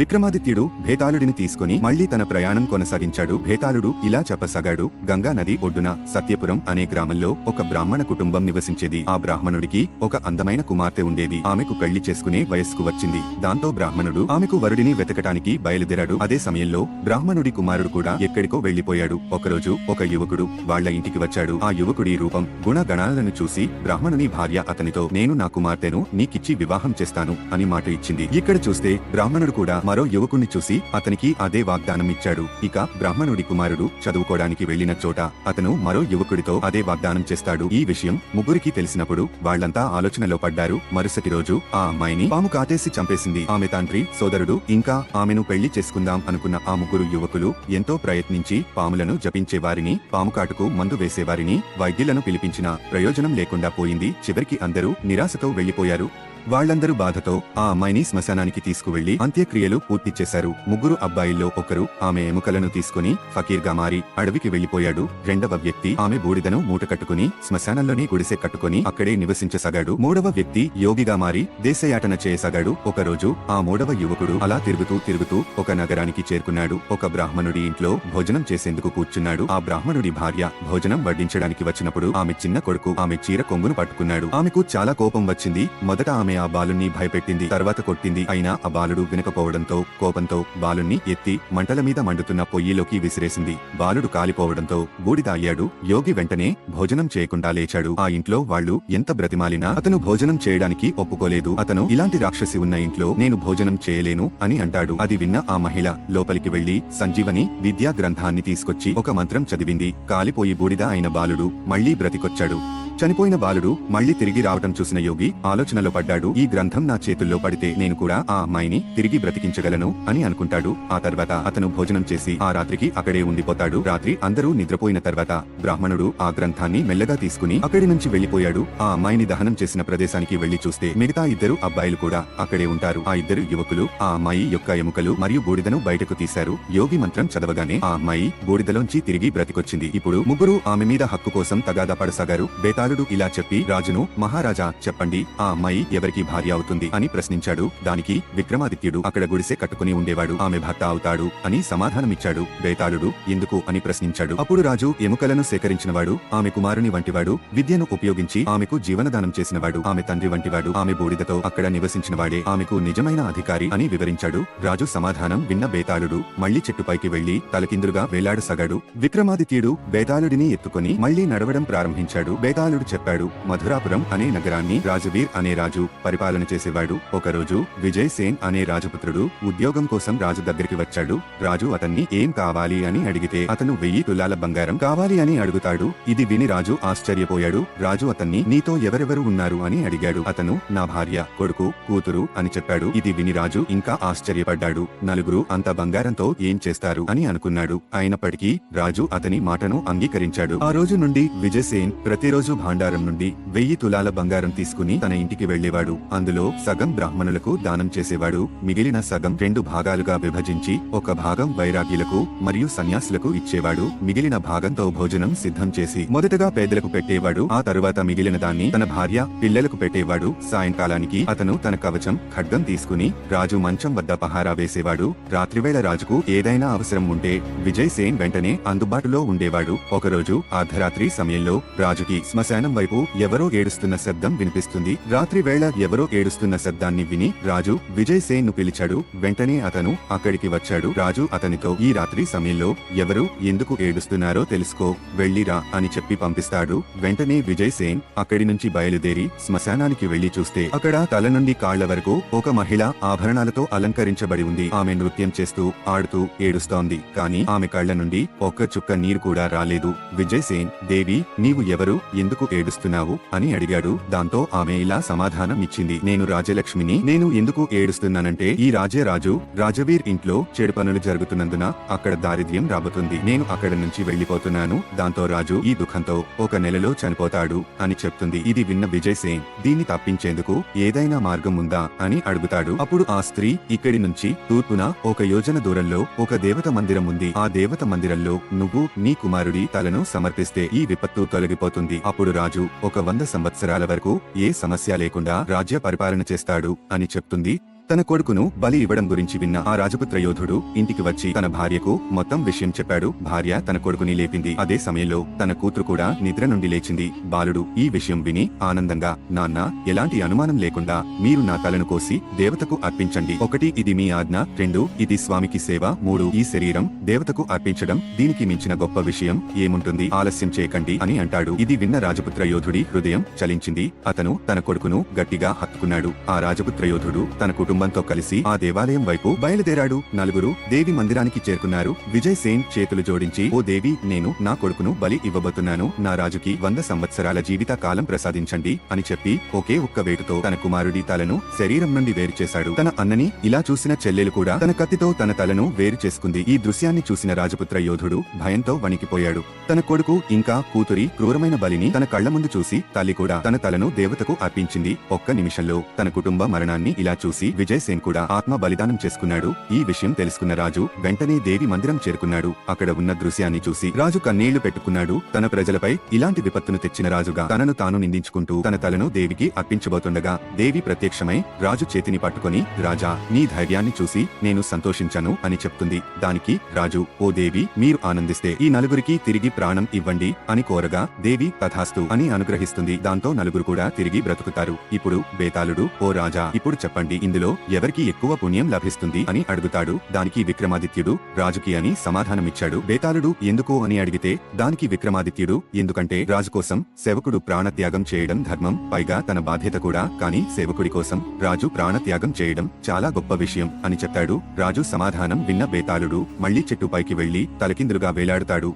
విక్రమాదిత్యుడు భేతాళుడిని తీసుకుని మళ్ళీ తన ప్రయాణం కొనసాగించాడు. భేతాళుడు ఇలా చెప్పసాగాడు గంగా నది ఒడ్డున సత్యపురం అనే గ్రామంలో ఒక బ్రాహ్మణ కుటుంబం నివసించేది. ఆ బ్రాహ్మణుడికి ఒక అందమైన కుమార్తె ఉండేది. ఆమెకు పెళ్ళి చేసుకునే వయస్సుకు వచ్చింది. దాంతో బ్రాహ్మణుడు ఆమెకు వరుడిని వెతకటానికి బయలుదేరాడు. అదే సమయంలో బ్రాహ్మణుడి కుమారుడు కూడా ఎక్కడికో వెళ్ళిపోయాడు ఒకరోజు ఒక యువకుడు వాళ్ళ ఇంటికి వచ్చాడు. ఆ యువకుడి రూపం గుణగణాలను చూసి బ్రాహ్మణుని భార్య అతనితో నేను నా కుమార్తెను నీకిచ్చి వివాహం చేస్తాను అని మాట ఇచ్చింది. ఇక్కడ చూస్తే బ్రాహ్మణుడు కూడా మరో యువకుణ్ణి చూసి అతనికి అదే వాగ్దానం ఇచ్చాడు ఇక బ్రాహ్మణుడి కుమారుడు చదువుకోవడానికి వెళ్ళిన చోట అతను మరో యువకుడితో అదే వాగ్దానం చేస్తాడు. ఈ విషయం ముగ్గురికి తెలిసినప్పుడు వాళ్ళంతా ఆలోచనలో పడ్డారు. మరుసటి రోజు ఆ అమ్మాయిని పాము కాటేసి చంపేసింది. ఆమె తండ్రి సోదరుడు ఇంకా ఆమెను పెళ్ళి చేసుకుందాం అనుకున్న ఆ ముగ్గురు యువకులు ఎంతో ప్రయత్నించి పాములను జపించేవారిని పాము కాటుకు మందు వేసేవారిని వైద్యులను పిలిపించినా ప్రయోజనం లేకుండా పోయింది. చివరికి అందరూ నిరాశతో వెళ్ళిపోయారు వాళ్ళందరూ బాధతో ఆ అమ్మాయిని శ్మశానానికి తీసుకువెళ్ళి అంత్యక్రియలు పూర్తి చేశారు. ముగ్గురు అబ్బాయిల్లో ఒకరు ఆమె ఎముకలను తీసుకుని ఫకీర్గా మారి అడవికి వెళ్ళిపోయాడు రెండవ వ్యక్తి ఆమె బూడిదను మూట కట్టుకుని శ్మశానంలోనే గుడిసె కట్టుకుని అక్కడే నివసించసాగాడు. మూడవ వ్యక్తి యోగిగా మారి దేశయాటన చేయసాగాడు. ఒక రోజు ఆ మూడవ యువకుడు అలా తిరుగుతూ తిరుగుతూ ఒక నగరానికి చేరుకున్నాడు. ఒక బ్రాహ్మణుడి ఇంట్లో భోజనం చేసేందుకు కూర్చున్నాడు. ఆ బ్రాహ్మణుడి భార్య భోజనం వడ్డించడానికి వచ్చినప్పుడు ఆమె చిన్న కొడుకు ఆమె చీర కొంగును పట్టుకున్నాడు. ఆమెకు చాలా కోపం వచ్చింది. మొదట ఆమె ఆ బాలుణ్ణి భయపెట్టింది. తర్వాత కొట్టింది. అయినా ఆ బాలుడు వినకపోవడంతో కోపంతో బాలుణ్ణి ఎత్తి మంటల మీద మండుతున్న పొయ్యిలోకి విసిరేసింది. బాలుడు కాలిపోవడంతో బూడిద అయ్యాడు. యోగి వెంటనే భోజనం చేయకుండా లేచాడు. ఆ ఇంట్లో వాళ్ళు ఎంత బ్రతిమాలినా అతను భోజనం చేయడానికి ఒప్పుకోలేదు. అతను ఇలాంటి రాక్షసి ఉన్న ఇంట్లో నేను భోజనం చేయలేను అని అంటాడు. అది విన్న ఆ మహిళ లోపలికి వెళ్ళి సంజీవని విద్యా గ్రంథాన్ని తీసుకొచ్చి ఒక మంత్రం చదివింది. కాలిపోయి బూడిద అయిన బాలుడు మళ్ళీ బ్రతికొచ్చాడు. చనిపోయిన బాలుడు మళ్ళీ తిరిగి రావటం చూసిన యోగి ఆలోచనలో పడ్డాడు ఈ గ్రంథం నా చేతుల్లో పడితే నేను కూడా ఆ అమ్మాయిని తిరిగి బ్రతికించగలను అని అనుకుంటాడు. ఆ తర్వాత అతను భోజనం చేసి ఆ రాత్రికి అక్కడే ఉండిపోతాడు. రాత్రి అందరూ నిద్రపోయిన తర్వాత బ్రాహ్మణుడు ఆ గ్రంథాన్ని మెల్లగా తీసుకుని అక్కడి నుంచి వెళ్ళిపోయాడు ఆ అమ్మాయిని దహనం చేసిన ప్రదేశానికి వెళ్ళి చూస్తే మిగతా ఇద్దరు అబ్బాయిలు కూడా అక్కడే ఉంటారు. ఆ ఇద్దరు యువకులు ఆ అమ్మాయి యొక్క ఎముకలు మరియు బూడిదను బయటకు తీశారు. యోగి మంత్రం చదవగానే ఆ అమ్మాయి బూడిదలోంచి తిరిగి బ్రతికొచ్చింది. ఇప్పుడు ముగ్గురు ఆమె మీద హక్కు కోసం తగాదా పడసాగారు. బాలుడు ఇలా చెప్పి రాజును మహారాజా చెప్పండి ఆ అమ్మాయి ఎవరికి భార్య అవుతుంది? అని ప్రశ్నించాడు. దానికి విక్రమాదిత్యుడు అక్కడ గుడిసె కట్టుకుని ఉండేవాడు. ఆమె భర్త అవుతాడు అని సమాధానమిచ్చాడు. బేతాళుడు ఎందుకు? అని ప్రశ్నించాడు. అప్పుడు రాజు ఎముకలను సేకరించినవాడు ఆమె కుమారుని వంటివాడు విద్యను ఉపయోగించి ఆమెకు జీవనదానం చేసినవాడు ఆమె తండ్రి వంటివాడు ఆమె బూడిదతో అక్కడ నివసించినవాడే ఆమెకు నిజమైన అధికారి అని వివరించాడు. రాజు సమాధానం విన్న బేతాళుడు మళ్ళీ చెట్టుపైకి వెళ్ళి తలకిందులుగా వేలాడసాగాడు. విక్రమాదిత్యుడు బేతాళుడిని ఎత్తుకుని మళ్ళీ నడవడం ప్రారంభించాడు. బేతాళుడు చెప్పాడు మధురాపురం అనే నగరాన్ని రాజవీర్ అనే రాజు పరిపాలన చేసేవాడు. ఒకరోజు విజయ్ సేన్ అనే రాజపుత్రుడు ఉద్యోగం కోసం రాజు దగ్గరికి వచ్చాడు. రాజు అతన్ని ఏం కావాలి అని అడిగితే అతను వెయ్యి తులాల బంగారం కావాలి అని అడుగుతాడు. ఇది విని రాజు ఆశ్చర్యపోయాడు. రాజు అతన్ని నీతో ఎవరెవరు ఉన్నారు? అని అడిగాడు. అతను నా భార్య కొడుకు కూతురు అని చెప్పాడు. ఇది విని రాజు ఇంకా ఆశ్చర్యపడ్డాడు. నలుగురు అంత బంగారంతో ఏం చేస్తారు? అని అనుకున్నాడు. అయినప్పటికీ రాజు అతని మాటను అంగీకరించాడు. ఆ రోజు నుండి విజయసేన్ ప్రతిరోజు భాండారం నుండి వెయ్యి తులాల బంగారం తీసుకుని తన ఇంటికి వెళ్ళేవాడు అందులో సగం బ్రాహ్మణులకు దానం చేసేవాడు. మిగిలిన సగం రెండు భాగాలుగా విభజించి ఒక భాగం వైరాగ్యులకు మరియు సన్యాసులకు ఇచ్చేవాడు. మిగిలిన భాగంతో భోజనం సిద్ధం చేసి మొదటగా పేదలకు పెట్టేవాడు. ఆ తరువాత మిగిలిన దాన్ని తన భార్య పిల్లలకు పెట్టేవాడు. సాయంకాలానికి అతను తన కవచం ఖడ్గం తీసుకుని రాజు మంచం వద్ద పహారా వేసేవాడు. రాత్రివేళ రాజుకు ఏదైనా అవసరం ఉంటే విజయ్ సేన్ వెంటనే అందుబాటులో ఉండేవాడు. ఒకరోజు అర్ధరాత్రి సమయంలో రాజుకి శ్మశాన వైపు ఎవరో ఏడుస్తున్న శబ్దం వినిపిస్తుంది. రాత్రి వేళ ఎవరో ఏడుస్తున్న శబ్దాన్ని విని రాజు విజయ్ సేన్ను పిలిచాడు. వెంటనే అతను అక్కడికి వచ్చాడు. రాజు అతనితో ఈ రాత్రి సమయంలో ఎవరు ఎందుకు ఏడుస్తున్నారో తెలుసుకో. వెళ్ళిరా అని చెప్పి పంపిస్తాడు. వెంటనే విజయ్ సేన్ అక్కడి నుంచి బయలుదేరి శ్మశానానికి వెళ్ళి చూస్తే అక్కడ తల నుండి కాళ్ళ వరకు ఒక మహిళ ఆభరణాలతో అలంకరించబడి ఉంది. ఆమె నృత్యం చేస్తూ ఆడుతూ ఏడుస్తోంది. కానీ ఆమె కళ్ళ నుండి ఒక్క చుక్క నీరు కూడా రాలేదు. విజయ్ సేన్ దేవి నీవు ఎవరు? ఎందుకు ఏడుస్తున్నావు అని అడిగాడు. దాంతో ఆమె ఇలా సమాధానం ఇచ్చింది నేను రాజలక్ష్మిని నేను ఎందుకు ఏడుస్తున్నానంటే ఈ రాజే రాజు రాజవీర్ ఇంట్లో చెడు పనులు జరుగుతున్నందున అక్కడ దారిద్ర్యం రాబోతుంది. నేను అక్కడ నుంచి వెళ్ళిపోతున్నాను దాంతో రాజు ఈ దుఃఖంతో ఒక నెలలో చనిపోతాడు అని చెప్తుంది. ఇది విన్న విజయ్ సేన్ దీన్ని తప్పించేందుకు ఏదైనా మార్గం ఉందా అని అడుగుతాడు. అప్పుడు ఆ స్త్రీ ఇక్కడి నుంచి తూర్పున ఒక యోజన దూరంలో ఒక దేవత మందిరం ఉంది. ఆ దేవత మందిరంలో నువ్వు నీ కుమారుడి తలను సమర్పిస్తే ఈ విపత్తు తొలగిపోతుంది. అప్పుడు రాజు ఒక వంద సంవత్సరాల వరకు ఏ సమస్య లేకుండా రాజ్య పరిపాలన చేస్తాడు అని చెప్తుంది. తన కొడుకును బలి ఇవ్వడం గురించి విన్న ఆ రాజపుత్ర యోధుడు ఇంటికి వచ్చి తన భార్యకు మొత్తం విషయం చెప్పాడు. భార్య తన కొడుకుని లేపింది. అదే సమయంలో తన కూతురు కూడా నిద్ర నుండి లేచింది. బాలుడు ఈ విషయం విని ఆనందంగా నాన్న ఎలాంటి అనుమానం లేకుండా మీరు నా తలను కోసి దేవతకు అర్పించండి. ఒకటి ఇది మీ ఆజ్ఞ. రెండు ఇది స్వామికి సేవ. మూడు ఈ శరీరం దేవతకు అర్పించడం. దీనికి మించిన గొప్ప విషయం ఏముంటుంది? ఆలస్యం చేయకండి అని అంటాడు. ఇది విన్న రాజపుత్ర యోధుడి హృదయం చలించింది. అతను తన కొడుకును గట్టిగా హత్తుకున్నాడు. ఆ రాజపుత్ర యోధుడు తన కుటుంబంతో కలిసి ఆ దేవాలయం వైపు బయలుదేరాడు. నలుగురు దేవి మందిరానికి చేరుకున్నారు. విజయ్ సేన్ చేతులు జోడించి ఓ దేవి నేను నా కొడుకును బలి ఇవ్వబోతున్నాను. నా రాజుకి వంద సంవత్సరాల జీవిత కాలం ప్రసాదించండి అని చెప్పి ఒకే ఒక్క వేటుతో తన కుమారుడి తలను శరీరం నుండి వేరు చేశాడు. తన అన్నని ఇలా చూసిన చెల్లెలు కూడా తన కత్తితో తన తలను వేరు చేసుకుంది. ఈ దృశ్యాన్ని చూసిన రాజపుత్ర యోధుడు భయంతో వణికిపోయాడు. తన కొడుకు ఇంకా కూతురి క్రూరమైన బలిని తన కళ్ళ ముందు చూసి తల్లి కూడా తన తలను దేవతకు అర్పించింది. ఒక్క నిమిషంలో తన కుటుంబ మరణాన్ని ఇలా చూసి విజయ్ సేన్ కూడా ఆత్మ బలిదానం చేసుకున్నాడు. ఈ విషయం తెలుసుకున్న రాజు వెంటనే దేవి మందిరం చేరుకున్నాడు. అక్కడ ఉన్న దృశ్యాన్ని చూసి రాజు కన్నీళ్ళు పెట్టుకున్నాడు. తన ప్రజలపై ఇలాంటి విపత్తును తెచ్చిన రాజుగా తనను తాను నిందించుకుంటూ తన తలను దేవికి అర్పించబోతుండగా దేవి ప్రత్యక్షమై రాజు చేతిని పట్టుకొని రాజా నీ ధైర్యాన్ని చూసి నేను సంతోషించాను అని చెప్తుంది. దానికి రాజు ఓ దేవి మీరు ఆనందిస్తే ఈ నలుగురికి తిరిగి ప్రాణం ఇవ్వండి అని కోరగా దేవి తథాస్తు అని అనుగ్రహిస్తుంది. దాంతో నలుగురు కూడా తిరిగి బ్రతుకుతారు. ఇప్పుడు బేతాళుడు ఓ రాజా ఇప్పుడు చెప్పండి. ఇందులో ఎవరికి ఎక్కువ పుణ్యం లభిస్తుంది అని అడుగుతాడు. దానికి విక్రమాదిత్యుడు రాజుకి అని సమాధానమిచ్చాడు. బేతాళుడు ఎందుకు అని అడిగితే దానికి విక్రమాదిత్యుడు ఎందుకంటే రాజు కోసం సేవకుడు ప్రాణత్యాగం చేయడం ధర్మం పైగా తన బాధ్యత కూడా కానీ సేవకుడి కోసం రాజు ప్రాణత్యాగం చేయడం చాలా గొప్ప విషయం అని చెప్పాడు రాజు సమాధానం విన్న బేతాళుడు మళ్ళీ చెట్టుపైకి వెళ్ళి తలకిందులుగా వేలాడుతాడు.